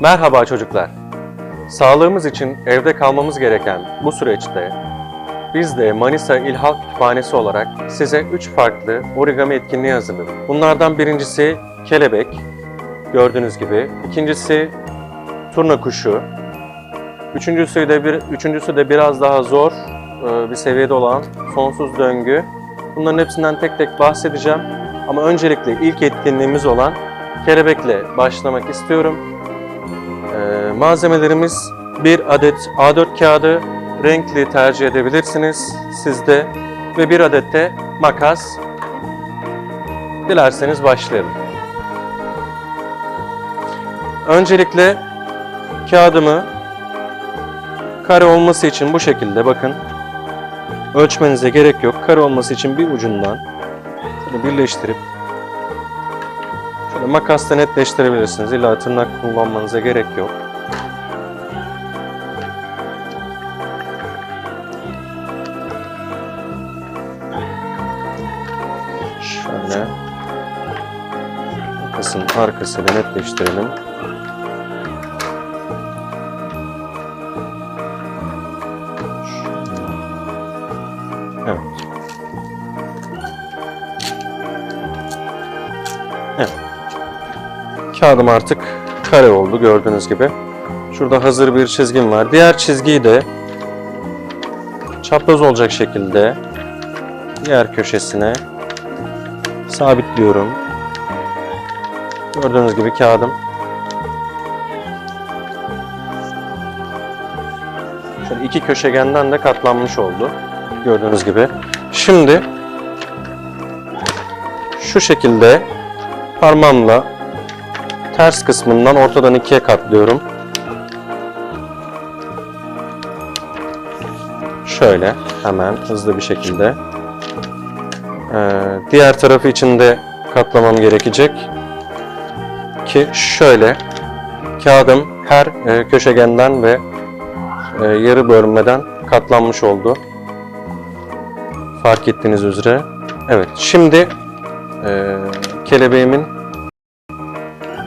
Merhaba çocuklar. Sağlığımız için evde kalmamız gereken bu süreçte biz de Manisa İl Halk Kütüphanesi olarak size 3 farklı origami etkinliği hazırladık. Bunlardan birincisi kelebek, gördüğünüz gibi. İkincisi turna kuşu. Üçüncüsü de bir üçüncüsü de biraz daha zor e, bir seviyede olan sonsuz döngü. Bunların hepsinden tek tek bahsedeceğim. Ama öncelikle ilk etkinliğimiz olan kelebekle başlamak istiyorum. Malzemelerimiz bir adet A4 kağıdı, renkli tercih edebilirsiniz sizde ve bir adet de makas. Dilerseniz başlayalım. Öncelikle kağıdımı kare olması için bu şekilde bakın. Ölçmenize gerek yok. Kare olması için bir ucundan şöyle birleştirip Şöyle makasla netleştirebilirsiniz. İlla tırnak kullanmanıza gerek yok. Şöyle makasın arkasıyla netleştirelim. Evet. Evet. Kağıdım artık kare oldu gördüğünüz gibi. Şurada hazır bir çizgim var. Diğer çizgiyi de çapraz olacak şekilde diğer köşesine sabitliyorum. Gördüğünüz gibi kağıdım şöyle iki köşegenden de katlanmış oldu. Gördüğünüz gibi. Şimdi şu şekilde parmağımla ters kısmından ortadan ikiye katlıyorum. Şöyle hemen hızlı bir şekilde. Ee, diğer tarafı için de katlamam gerekecek. Ki şöyle kağıdım her e, köşegenden ve e, yarı bölmeden katlanmış oldu. Fark ettiğiniz üzere. Evet şimdi e, kelebeğimin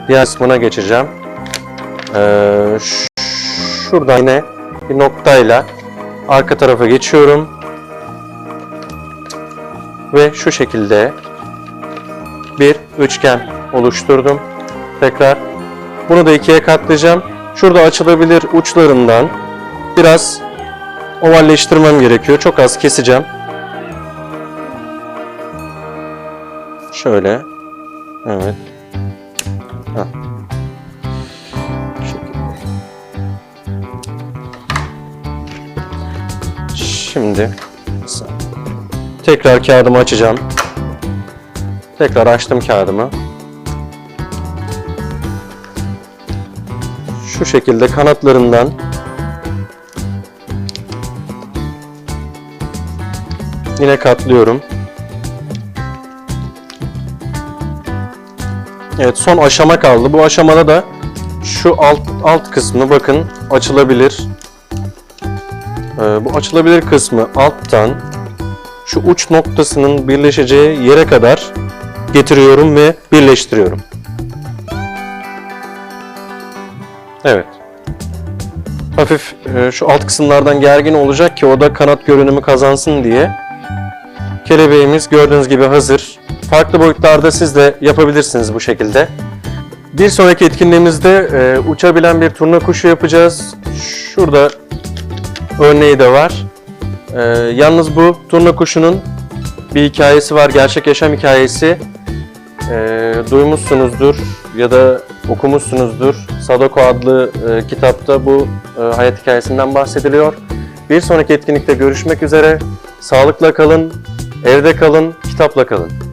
diğer kısmına geçeceğim. Ş- şuradan yine bir noktayla arka tarafa geçiyorum. Ve şu şekilde bir üçgen oluşturdum. Tekrar bunu da ikiye katlayacağım. Şurada açılabilir uçlarından biraz ovalleştirmem gerekiyor. Çok az keseceğim. Şöyle. Evet. Heh. Şekilde. Şimdi tekrar kağıdımı açacağım. Tekrar açtım kağıdımı. Şu şekilde kanatlarından yine katlıyorum. Evet son aşama kaldı. Bu aşamada da şu alt alt kısmı bakın açılabilir. Ee, bu açılabilir kısmı alttan şu uç noktasının birleşeceği yere kadar getiriyorum ve birleştiriyorum. Evet. Hafif e, şu alt kısımlardan gergin olacak ki o da kanat görünümü kazansın diye. Kelebeğimiz gördüğünüz gibi hazır. Farklı boyutlarda siz de yapabilirsiniz bu şekilde. Bir sonraki etkinliğimizde e, uçabilen bir turna kuşu yapacağız. Şurada örneği de var. E, yalnız bu turna kuşunun bir hikayesi var, gerçek yaşam hikayesi. E, duymuşsunuzdur ya da okumuşsunuzdur. Sadako adlı e, kitapta bu e, hayat hikayesinden bahsediliyor. Bir sonraki etkinlikte görüşmek üzere. Sağlıkla kalın, evde kalın, kitapla kalın.